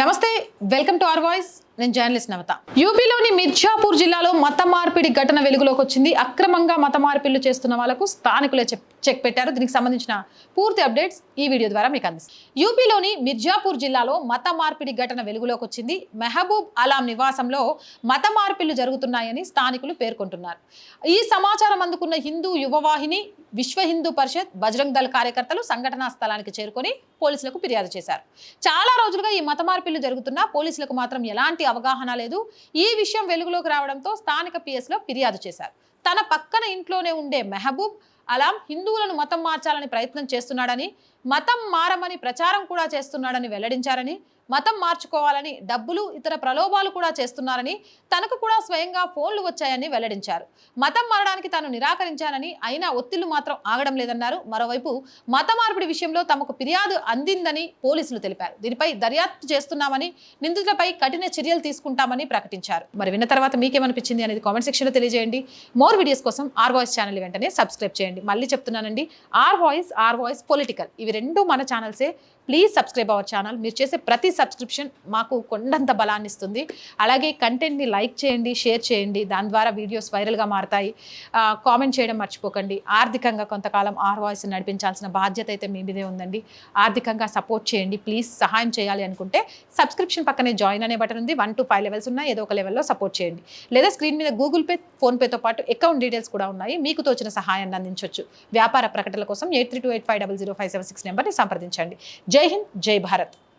నమస్తే welcome to our voice. నేను journalist నవత. యూపీలోని మిర్జాపూర్ జిల్లాలో మత మార్పిడి ఘటన వెలుగులోకి వచ్చింది. అక్రమంగా మత మార్పిళ్ళు చేస్తున్న వాళ్ళకు స్థానికులే చెక్ చెక్ పెట్టారు. దీనికి సంబంధించిన పూర్తి అప్డేట్స్ ఈ వీడియో ద్వారా మీకు అందిస్తాం. యూపీలోని మిర్జాపూర్ జిల్లాలో మత మార్పిడి ఘటన వెలుగులోకి వచ్చింది. మెహబూబ్ అలాం నివాసంలో మత మార్పిళ్ళు జరుగుతున్నాయని స్థానికులు పేర్కొంటున్నారు. ఈ సమాచారం అందుకున్న హిందూ యువవాహిని విశ్వ హిందూ పరిషత్ బజరంగ్ దళ్ కార్యకర్తలు సంఘటనా స్థలానికి చేరుకొని పోలీసులకు ఫిర్యాదు చేశారు. చాలా రోజులుగా ఈ మత మార్పిళ్ళు జరుగుతున్నా పోలీసులకు మాత్రం ఎలాంటి అవగాహన లేదు. ఈ విషయం వెలుగులోకి రావడంతో స్థానిక పిఎస్లో ఫిర్యాదు చేశారు. తన పక్కన ఇంట్లోనే ఉండే మెహబూబ్ అలాం హిందువులను మతం మార్చాలని ప్రయత్నం చేస్తున్నాడని మతం మారమని ప్రచారం కూడా చేస్తున్నాడని వెల్లడించారని మతం మార్చుకోవాలని డబ్బులు ఇతర ప్రలోభాలు కూడా చేస్తున్నారని తనకు కూడా స్వయంగా ఫోన్లు వచ్చాయని వెల్లడించారు. మతం మారడానికి తాను నిరాకరించానని అయినా ఒత్తిళ్ళు మాత్రం ఆగడం లేదన్నారు. మరోవైపు మత మార్పిడి విషయంలో తమకు ఫిర్యాదు అందిందని పోలీసులు తెలిపారు. దీనిపై దర్యాప్తు చేస్తున్నామని నిందితులపై కఠిన చర్యలు తీసుకుంటామని ప్రకటించారు. మరి విన్న తర్వాత మీకేమనిపించింది అనేది కామెంట్ సెక్షన్లో తెలియజేయండి. మోర్ వీడియోస్ కోసం ఆర్ వాయిస్ ఛానల్ వెంటనే సబ్స్క్రైబ్ చేయండి. మళ్ళీ చెప్తున్నానండి R voice R voice political ఇవి రెండు మన ఛానల్సే. Please subscribe our channel. మీరు చేసే ప్రతి సబ్స్క్రిప్షన్ మాకు కొండంత బలాన్ని ఇస్తుంది అలాగే కంటెంట్ని లైక్ చేయండి షేర్ చేయండి. దాని ద్వారా వీడియోస్ వైరల్గా మారతాయి. కామెంట్ చేయడం మర్చిపోకండి. ఆర్థికంగా కొంతకాలం ఆర్ వాయిస్ నడిపించాల్సిన బాధ్యత అయితే మీ మీదే ఉందండి. ఆర్థికంగా సపోర్ట్ చేయండి. ప్లీజ్ సహాయం చేయాలి అనుకుంటే సబ్స్క్రిప్షన్ పక్కనే జాయిన్ అనే బటన్ ఉంది. వన్ టు ఫైవ్ లెవెల్స్ ఉన్నాయి. ఏదో ఒక లెవెల్లో సపోర్ట్ చేయండి. లేదా స్క్రీన్ మీద గూగుల్ పే ఫోన్పేతో పాటు అకౌంట్ డీటెయిల్స్ కూడా ఉన్నాయి. మీకు తోచిన సహాయాన్ని అందించవచ్చు వ్యాపార ప్రకటనల కోసం eight three two eight five double zero five seven six నెంబర్ని సంప్రదించండి. జై హింద్ జై భారత్.